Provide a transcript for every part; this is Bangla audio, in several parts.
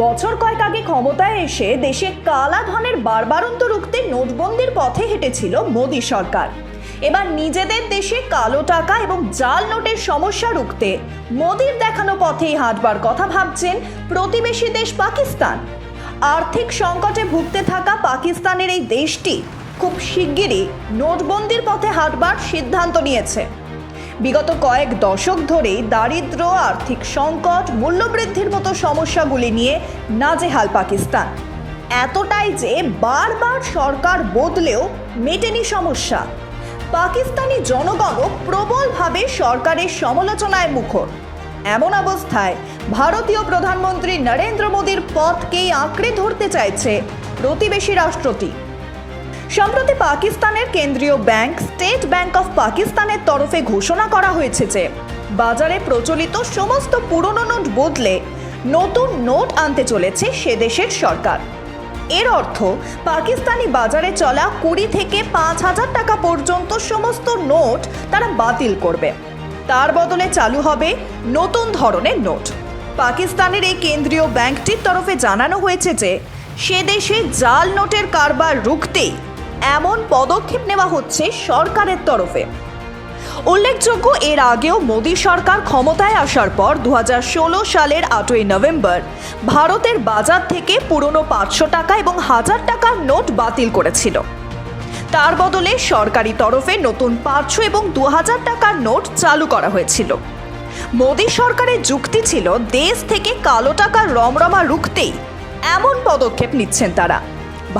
বছর কয়েক আগে ক্ষমতায় এসে দেশে কালা ধনের বারবারন্ত রুখতে নোটবন্দির পথে হেঁটেছিল মোদী সরকার। এবার নিজেদের দেশে কালো টাকা এবং জাল নোটের সমস্যা রুখতে মোদির দেখানো পথেই হাঁটবার কথা ভাবছেন প্রতিবেশী দেশ পাকিস্তান। আর্থিক সংকটে ভুগতে থাকা পাকিস্তানের এই দেশটি খুব শিগগিরই নোটবন্দির পথে হাঁটবার সিদ্ধান্ত নিয়েছে। বিগত কয়েক দশক ধরেই দারিদ্র, আর্থিক সংকট, মূল্যবৃদ্ধির মতো সমস্যাগুলি নিয়ে নাজেহাল পাকিস্তান। এতটাই যে বারবার সরকার বদলেও মেটেনি সমস্যা। পাকিস্তানি জনগণও প্রবলভাবে সরকারের সমালোচনায় মুখর। এমন অবস্থায় ভারতীয় প্রধানমন্ত্রী নরেন্দ্র মোদীর পথকেই আঁকড়ে ধরতে চাইছে প্রতিবেশী রাষ্ট্রটি। সম্প্রতি পাকিস্তানের কেন্দ্রীয় ব্যাংক, স্টেট ব্যাংক অফ পাকিস্তানের তরফে ঘোষণা করা হয়েছে যে, বাজারে প্রচলিত সমস্ত পুরনো নোট বদলে নতুন নোট আনতে চলেছে সে দেশের সরকার। এর অর্থ, পাকিস্তানি বাজারে চলা কুড়ি থেকে পাঁচ হাজার টাকা পর্যন্ত সমস্ত নোট তারা বাতিল করবে। তার বদলে চালু হবে নতুন ধরনের নোট। পাকিস্তানের এই কেন্দ্রীয় ব্যাংকটির তরফে জানানো হয়েছে যে, সে দেশে জাল নোটের কারবার রুখতেই এমন পদক্ষেপ নেওয়া হচ্ছে সরকারের তরফে। উল্লেখযোগ্য, এর আগেও মোদী সরকার ক্ষমতায় আসার পর দু হাজার ষোলো সালের আটই নভেম্বর ভারতের বাজার থেকে পুরনো পাঁচশো টাকা এবং হাজার টাকার নোট বাতিল করেছিল। তার বদলে সরকারি তরফে নতুন পাঁচশো এবং দু হাজার টাকার নোট চালু করা হয়েছিল। মোদী সরকারের যুক্তি ছিল, দেশ থেকে কালো টাকার রমরমা রুখতেই এমন পদক্ষেপ নিচ্ছেন তারা।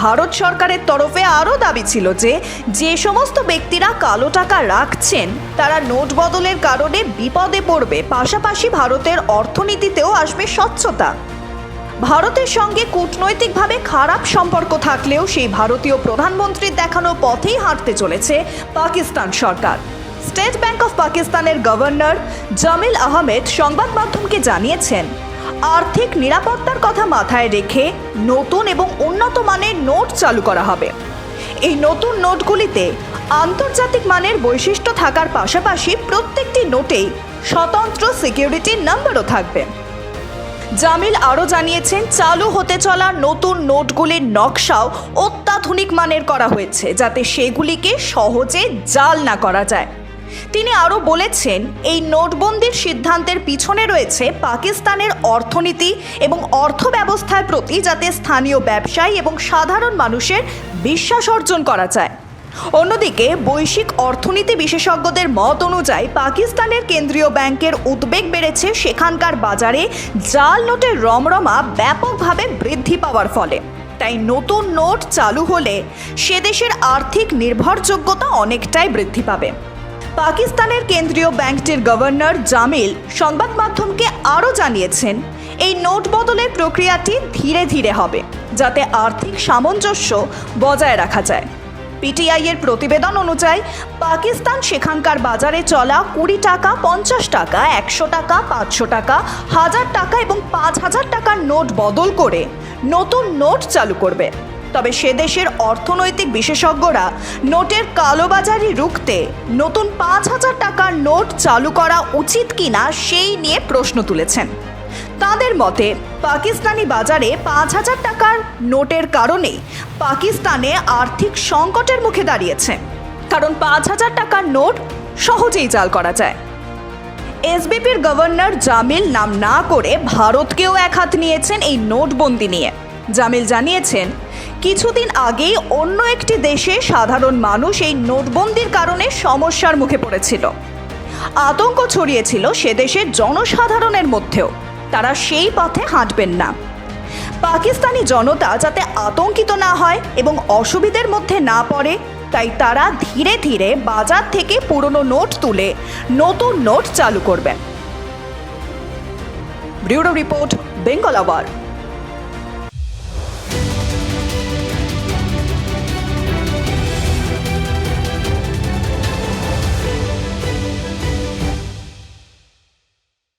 ভারত সরকারের তরফে আরও দাবি ছিল যে যে সমস্ত ব্যক্তিরা কালো টাকা রাখছেন, তারা নোট বদলের কারণে বিপদে পড়বে। পাশাপাশি ভারতের অর্থনীতিতেও আসবে স্বচ্ছতা। ভারতের সঙ্গে কূটনৈতিকভাবে খারাপ সম্পর্ক থাকলেও সেই ভারতীয় প্রধানমন্ত্রীর দেখানো পথেই হাঁটতে চলেছে পাকিস্তান সরকার। স্টেট ব্যাংক অফ পাকিস্তানের গভর্নর জামিল আহমেদ সংবাদ মাধ্যমকে জানিয়েছেন আর্থিক নিরাপত্তার কথা মাথায় রেখে নতুন এবং উন্নত মানের নোট চালু করা হবে। এই নতুন নোটগুলিতে আন্তর্জাতিক মানের বৈশিষ্ট্য থাকার পাশাপাশি প্রত্যেকটি নোটেই স্বতন্ত্র সিকিউরিটি নাম্বারও থাকবে। জামিল আরও জানিয়েছেন, চালু হতে চলা নতুন নোটগুলির নকশাও অত্যাধুনিক মানের করা হয়েছে, যাতে সেগুলিকে সহজে জাল না করা যায়। তিনি আরও বলেছেন, এই নোটবন্দির সিদ্ধান্তের পিছনে রয়েছে পাকিস্তানের অর্থনীতি এবং অর্থ ব্যবস্থার প্রতি যাতে স্থানীয় ব্যবসায়ী এবং সাধারণ মানুষের বিশ্বাস অর্জন করা যায়। অন্যদিকে, বৈশ্বিক অর্থনীতি বিশেষজ্ঞদের মত অনুযায়ী পাকিস্তানের কেন্দ্রীয় ব্যাংকের উদ্বেগ বেড়েছে সেখানকার বাজারে জাল নোটের রমরমা ব্যাপকভাবে বৃদ্ধি পাওয়ার ফলে। তাই নতুন নোট চালু হলে সে দেশের আর্থিক নির্ভরযোগ্যতা অনেকটাই বৃদ্ধি পাবে। পাকিস্তানের কেন্দ্রীয় ব্যাংকটির গভর্নর জামিল সংবাদ মাধ্যমকে আরও জানিয়েছেন, এই নোট বদলের প্রক্রিয়াটি ধীরে ধীরে হবে, যাতে আর্থিক সামঞ্জস্য বজায় রাখা যায়। পিটিআই এর প্রতিবেদন অনুযায়ী, পাকিস্তান সেখানকার বাজারে চলা কুড়ি টাকা, পঞ্চাশ টাকা, একশো টাকা, পাঁচশো টাকা, হাজার টাকা এবং পাঁচ হাজার টাকার নোট বদল করে নতুন নোট চালু করবে। তবে সে দেশের অর্থনৈতিক বিশেষজ্ঞরা নোটের কালোবাজারি রুখতে নতুন পাঁচ হাজার টাকার নোট চালু করা উচিত কিনা সেই নিয়ে প্রশ্ন তুলেছেন। তাদের মতে, পাকিস্তানি বাজারে পাঁচ হাজার টাকার নোটের কারণে পাকিস্তানে আর্থিক সংকটের মুখে দাঁড়িয়েছে, কারণ পাঁচ হাজার টাকার নোট সহজেই জাল করা যায়। এসবিপির গভর্নর জামিল নাম না করে ভারতকেও এক হাত নিয়েছেন এই নোটবন্দি নিয়ে। জামিল জানিয়েছেন কিছুদিন আগেই অন্য একটি দেশে সাধারণ মানুষ এই নোটবন্দির কারণে সমস্যার মুখে পড়েছিল। আতঙ্ক ছড়িয়েছিল সে দেশের জনসাধারণের মধ্যেও। তারা সেই পথে হাঁটবেন না। পাকিস্তানি জনতা যাতে আতঙ্কিত না হয় এবং অসুবিধার মধ্যে না পড়ে, তাই তারা ধীরে ধীরে বাজার থেকে পুরনো নোট তুলে নতুন নোট চালু করবেন। Bureau report, Bengal hour